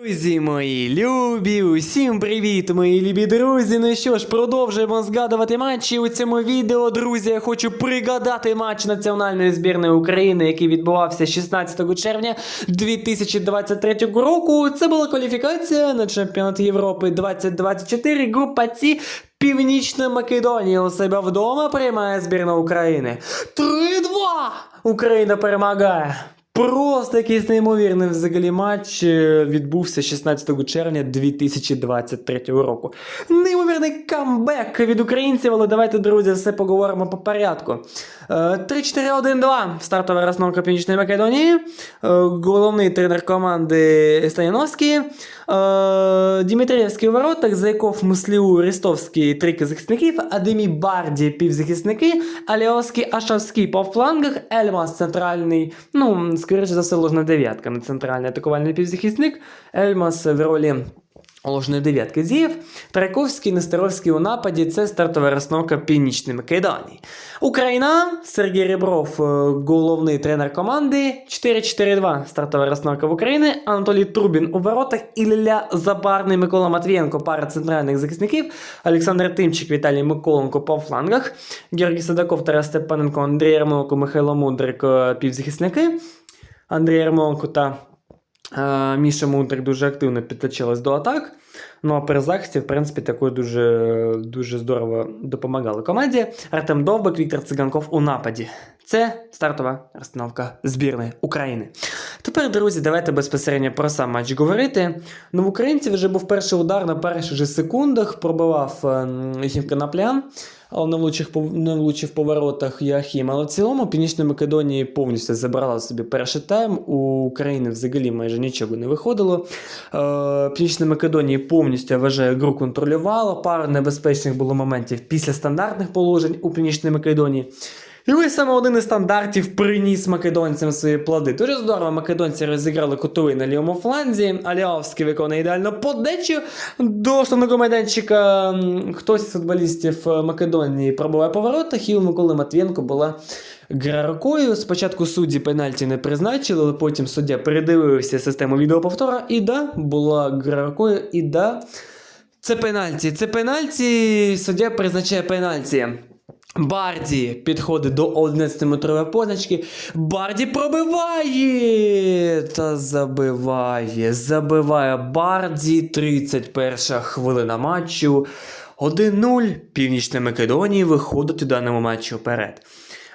Друзі мої любі, усім привіт, мої любі друзі. Ну що ж, продовжуємо згадувати матчі. У цьому відео, друзі, я хочу пригадати матч національної збірної України, який відбувався 16 червня 2023 року. Це була кваліфікація на чемпіонат Європи 2024. Група Ці. Північна Македонія у себе вдома приймає збірна України. 3-2! Україна перемагає. Просто якийсь неймовірний взагалі матч е, відбувся 16 червня 2023 року. Неймовірний камбек від українців, але давайте, друзі, все поговоримо по порядку. Е, 3-4-1-2. Стартова розновка Північної Македонії. Е, Головний тренер команди Станіновський. Е, Дімітрієвський у воротах, Зайков, Мусліу, Рістовський, трійки захисників, Адемі Барді, півзахисники, Аліовський, Ашавський по флангах, Ельмас центральний, ну, скоріше за все, ложна дев'ятка, не центральний атакувальний півзахисник, Ельмас в ролі ложної дев'ятки з'їв, Траковський, Нестеровський у нападі це стартова розновка Північної Македонії. Україна, Сергій Ребров, е, головний тренер команди, 4-4-2 стартова розновка в Україні, Анатолій Трубін у воротах, Ілля Забарний, Микола Матвієнко, пара центральних захисників, Олександр Тимчик, Віталій Миколенко по флангах, Георгій Садаков, Тарас Степаненко, Андрій Ярмоленко, Михайло Мудрик, е, півзахисники, Андрій Ярмоленко та Міша Мундрик дуже активно підточилась до атак. Ну а при захисті, в принципі, такою дуже, дуже здорово допомагали команді. Артем Довбик, Віктор Циганков у нападі. Це стартова розстановка збірної України. Тепер, друзі, давайте безпосередньо про сам матч говорити. Ну, в українців вже був перший удар на перших же секундах, пробивав Єхім Коноплян, але не влучив, не влучив по воротах Яхім. Але в цілому Північна Македонія повністю забрала собі перший тайм. У України взагалі майже нічого не виходило. Е, Північна Македонія повністю, я вважаю, гру контролювала. Пара небезпечних було моментів після стандартних положень у Північній Македонії. І ось саме один із стандартів приніс македонцям свої плоди. Дуже здорово, македонці розіграли котовий на лівому фланзі. Аліавський виконує ідеально подачу до штанного майданчика. Хтось із футболістів е, Македонії пробуває по воротах, і у Миколи Матвієнко була гра рукою. Спочатку судді пенальті не призначили, але потім суддя передивився систему відеоповтора. І да, була гра рукою, і да. Це пенальті. Це пенальті. Суддя призначає пенальті. Барді підходить до 11-метрової позначки. Барді пробиває та забиває. Забиває Барді. 31 хвилина матчу. 1-0. Північна Македонія виходить у даному матчі вперед.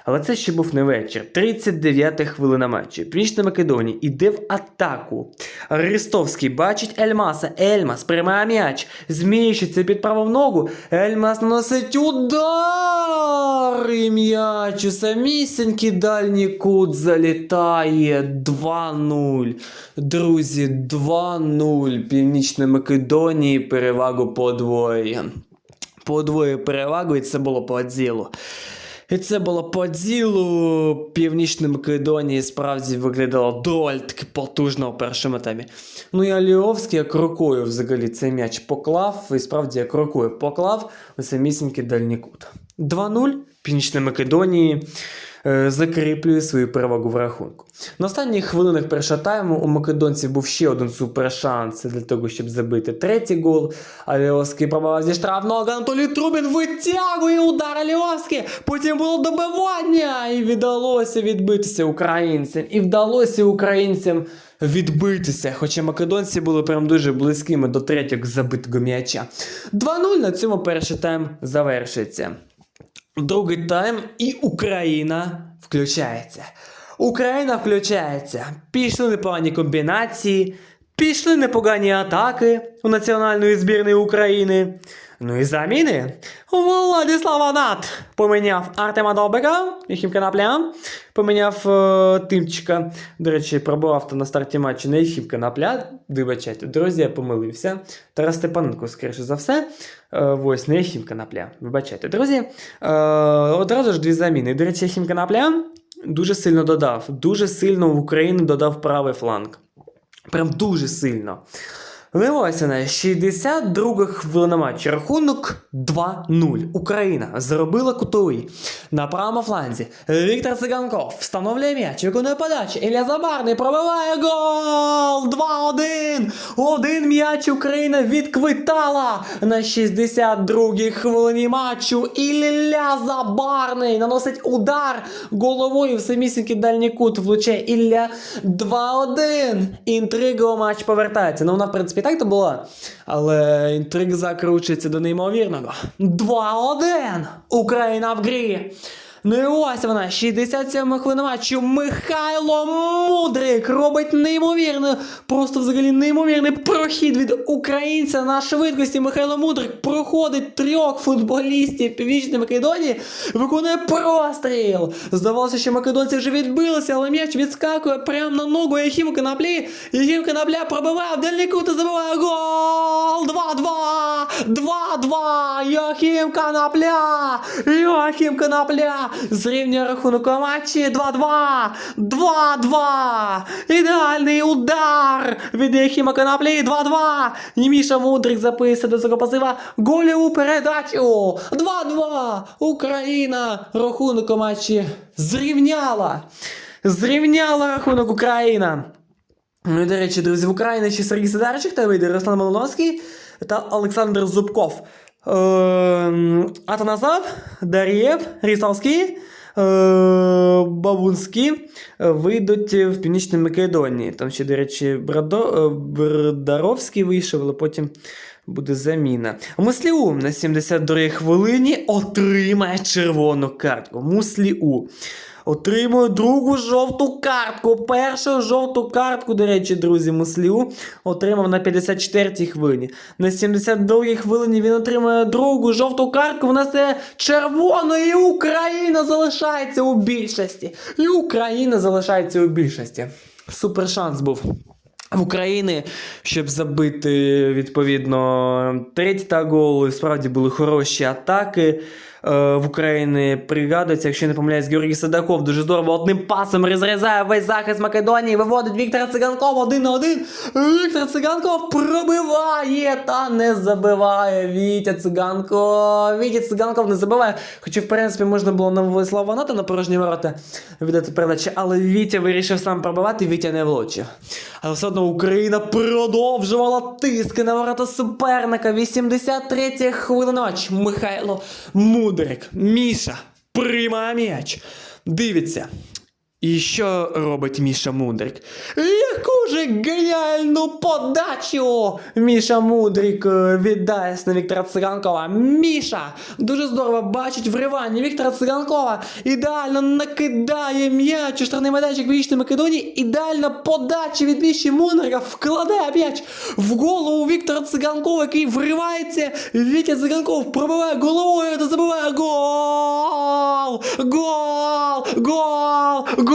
Але це ще був не вечір. 39 хвилина матчу. Північна Македонія іде в атаку. Рістовський бачить Ельмаса. Ельмас приймає м'яч. Зміщиться під праву ногу. Ельмас наносить удар. І м'яч у самісінький дальній кут залітає. 2-0. Друзі, 2-0. Північна Македонії перевагу подвоює. Подвоює перевагу, і це було по ділу. І це було по ділу. Північна Македонія справді виглядала доволі таки потужно у першому темі. Ну і Аліовський як рукою взагалі цей м'яч поклав, і справді як рукою поклав у самісінький дальній кут. 2-0 Північної Македонії закріплює свою перевагу в рахунку. На останніх хвилинах першого тайму у македонців був ще один супершанс для того, щоб забити третій гол. Аліовський пробивав зі штрафного, Анатолій Трубін витягує удар Аліовський. Потім було добивання, і вдалося відбитися українцям. І вдалося українцям відбитися. Хоча македонці були прям дуже близькими до третього забитого м'яча. 2-0 на цьому перший тайм завершується. Другий тайм і Україна включається. Україна включається. Пішли непогані комбінації, пішли непогані атаки у національної збірної України. Ну і заміни. Владислав Анат поміняв Артема Довбика і Хімканапля. Поміняв е, Тимчика. До речі, пробував то на старті матчу не Хімканапля. Вибачайте, друзі, я помилився. Тарас Степаненко, скоріше за все. Е, ось не Хімканапля. Вибачайте, друзі. Е, одразу ж дві заміни. До речі, Хімканапля дуже сильно додав. Дуже сильно в Україну додав правий фланг. Прям дуже сильно. Ось вона, 62 хвилина матчу. Рахунок 2-0. Україна зробила кутовий. На правому фланзі Віктор Циганков встановлює м'яч, виконує подачу. Ілля Забарний пробиває гол! 2-1! Один м'яч Україна відквитала на 62-й хвилині матчу. Ілля Забарний наносить удар головою в самісінький дальній кут влучає Ілля 2-1. Інтрига матч повертається. Ну, вона, в принципі, так то була. Але інтрига закручується до неймовірного. 2-1. Україна в грі. Ну і ось вона, 67 хвилина матчу. Михайло Мудрик робить неймовірно, просто взагалі неймовірний прохід від українця на швидкості. Михайло Мудрик проходить трьох футболістів Північної Македонії, виконує простріл. Здавалося, що македонці вже відбилися, але м'яч відскакує прямо на ногу Єхім Коноплі. Єхім Конопля пробиває в дальній кут і забиває гол! 2-2! 2-2! Йохім Конопля! Йохім Конопля! Зрівнює рахунок у матчі 2-2! 2-2! Ідеальний удар від Єхіма Коноплі 2-2! І Міша Мудрик записує до цього позива гольову передачу! 2-2! Україна! Рахунок у матчі зрівняла! Зрівняла рахунок Україна! Ну і, до речі, друзі, в Україні ще Сергій Сидарчик та вийде Руслан Малиновський та Олександр Зубков. Атанасов, Дар'єв, Рісовський, е, Бабунський е, вийдуть в Північній Македонії. Там ще, до речі, Брадо, е, вийшов, але потім буде заміна. Мусліу на 72-й хвилині отримає червону картку. Мусліу. Отримує другу жовту картку. Першу жовту картку, до речі, друзі, Мусліу отримав на 54-й хвилині. На 72-й хвилині він отримує другу жовту картку. Вона стає червоною, і Україна залишається у більшості. І Україна залишається у більшості. Супер шанс був. В Україні, щоб забити відповідно третій та гол, і справді були хороші атаки. Е, в Україні пригадується, якщо не помиляюсь, Георгій Садаков дуже здорово одним пасом розрізає весь захист Македонії, виводить Віктора Циганкова один на один. Віктор Циганков пробиває та не забиває. Вітя Циганков. Вітя Циганков не забиває. Хоча, в принципі, можна було на Владислава Ваната на порожні ворота віддати передачі, але Вітя вирішив сам пробивати, Вітя не влучив. Але все одно Україна продовжувала тиски на ворота суперника. 83 хвилина матч. Михайло Мудрик. Міша приймає м'яч. Дивиться. І що робить Міша Мудрик? Яку же геніальну подачу Міша Мудрик е, віддає на Віктора Циганкова. Міша дуже здорово бачить вривання Віктора Циганкова. Ідеально накидає м'яч у штрафний майданчик Північної Македонії. Ідеальна подача від Міші Мудрика вкладає м'яч в голову Віктора Циганкова, який вривається. Вітя Циганков пробиває головою та забиває гол! Гол! Гол! Гол!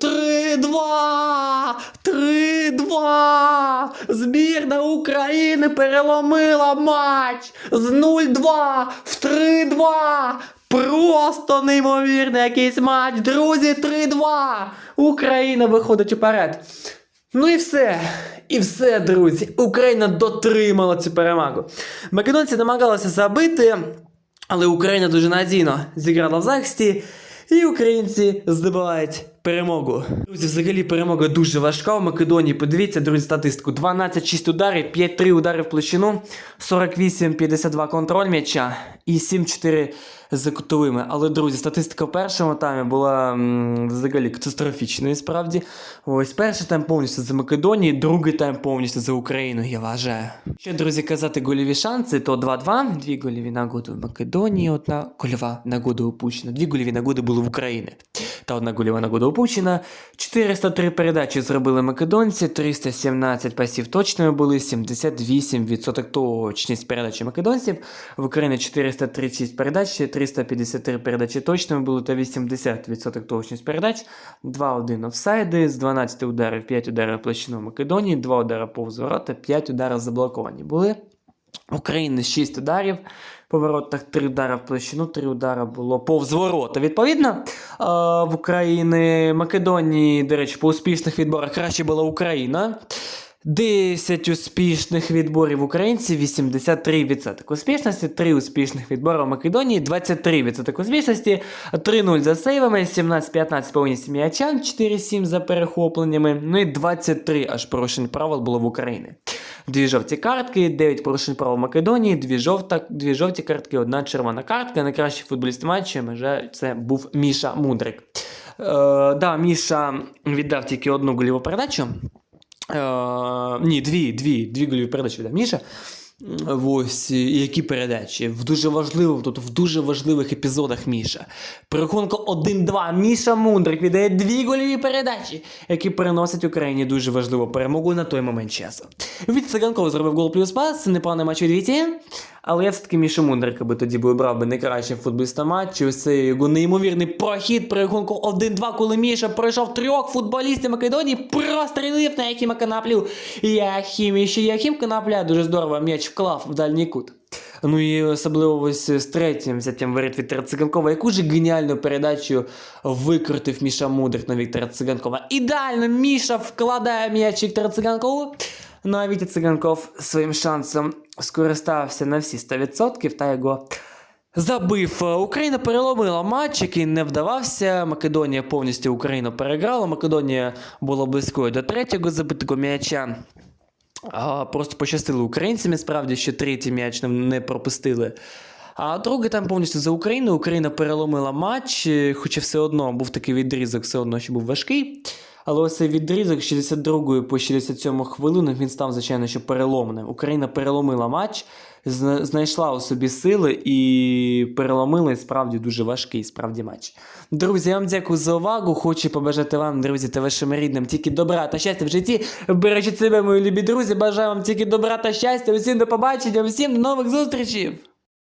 3-2! 3-2! Збірна України переломила матч з 0-2 в 3-2! Просто неймовірний якийсь матч, друзі, 3-2! Україна виходить уперед. Ну і все. І все, друзі. Україна дотримала цю перемогу. Македонці намагалися забити, але Україна дуже надійно зіграла в захисті. І українці здобувають перемогу. Друзі, взагалі перемога дуже важка у Македонії. Подивіться, друзі, статистику: 12-6 ударів, 5-3 удари в площину, 48-52 контроль м'яча і 7-4 за кутовими. Але, друзі, статистика в першому таймі була м, взагалі катастрофічною, справді. Ось перший тайм повністю за Македонією, другий тайм повністю за Україною, я вважаю. Ще, друзі, казати гольові шанси, то 2-2, дві гольові нагоди в Македонії, одна гольова нагода упущена. Дві гольові нагоди були в Україні. Та одна гольова нагода упущена. 403 передачі зробили македонці, 317 пасів точними були, 78% точність передачі македонців. В Україні 436 передач, 353 передачі точними були та 80% точність передач. 2-1 офсайди, з 12 ударів 5 ударів площину Македонії, 2 удари повз ворота, 5 ударів заблоковані були. України 6 ударів по воротах, 3 удари в площину, 3 удари було повз ворота. Відповідно, е, в Україні, Македонії, до речі, по успішних відборах краще була Україна. 10 успішних відборів українців, 83% успішності, 3 успішних відбори у Македонії, 23% успішності, 3-0 за сейвами, 17-15 повністю м'ячам, 4-7 за перехопленнями, ну і 23 аж порушень правил було в Україні. Дві жовті картки, 9 порушень правил Македонії, дві, жовта, дві жовті картки, одна червона картка. Найкращий футболіст матчу, межа, це був Міша Мудрик. Е, да, Міша віддав тільки одну голіву передачу. Е, ні, дві, дві, дві голіві передачі віддав Міша. Ось і які передачі. В дуже важливих, тут в дуже важливих епізодах Міша. При рахунку 1-2 Міша Мундрик віддає дві гольові передачі, які переносять Україні дуже важливу перемогу на той момент часу. Від Циганков зробив гол плюс пас, непоганий матч від Віті. Але я все-таки Міша Мундрика би тоді обрав би найкращим футболістом матчу. Цей його неймовірний прохід при рахунку 1-2, коли Міша пройшов трьох футболістів Македонії, прострілив на Якима Канаплю. Яхім ще Яхім Канапля дуже здорово м'яч вклав в дальній кут. Ну і особливо ось з третім взяттям воріт Віктора Циганкова, яку ж геніальну передачу викрутив Міша Мудрик на Віктора Циганкова. Ідеально Міша вкладає м'яч Віктора Циганкову. Ну а Вітя Циганков своїм шансом скористався на всі 100% та його забив. Україна переломила матч, який не вдавався. Македонія повністю Україну переграла. Македонія була близькою до третього забитого м'яча. А, Просто пощастило українцям, справді, ще третій м'яч не пропустили. А другий там повністю за Україну. Україна переломила матч, е, хоча все одно був такий відрізок, все одно ще був важкий. Але ось цей відрізок з 62 по 67 хвилину він став, звичайно, що переломним. Україна переломила матч, знайшла у собі сили і переломила і справді дуже важкий справді матч. Друзі, я вам дякую за увагу. Хочу побажати вам, друзі, та вашим рідним тільки добра та щастя в житті. Бережіть себе, мої любі друзі. Бажаю вам тільки добра та щастя. Усім до побачення, усім до нових зустрічей!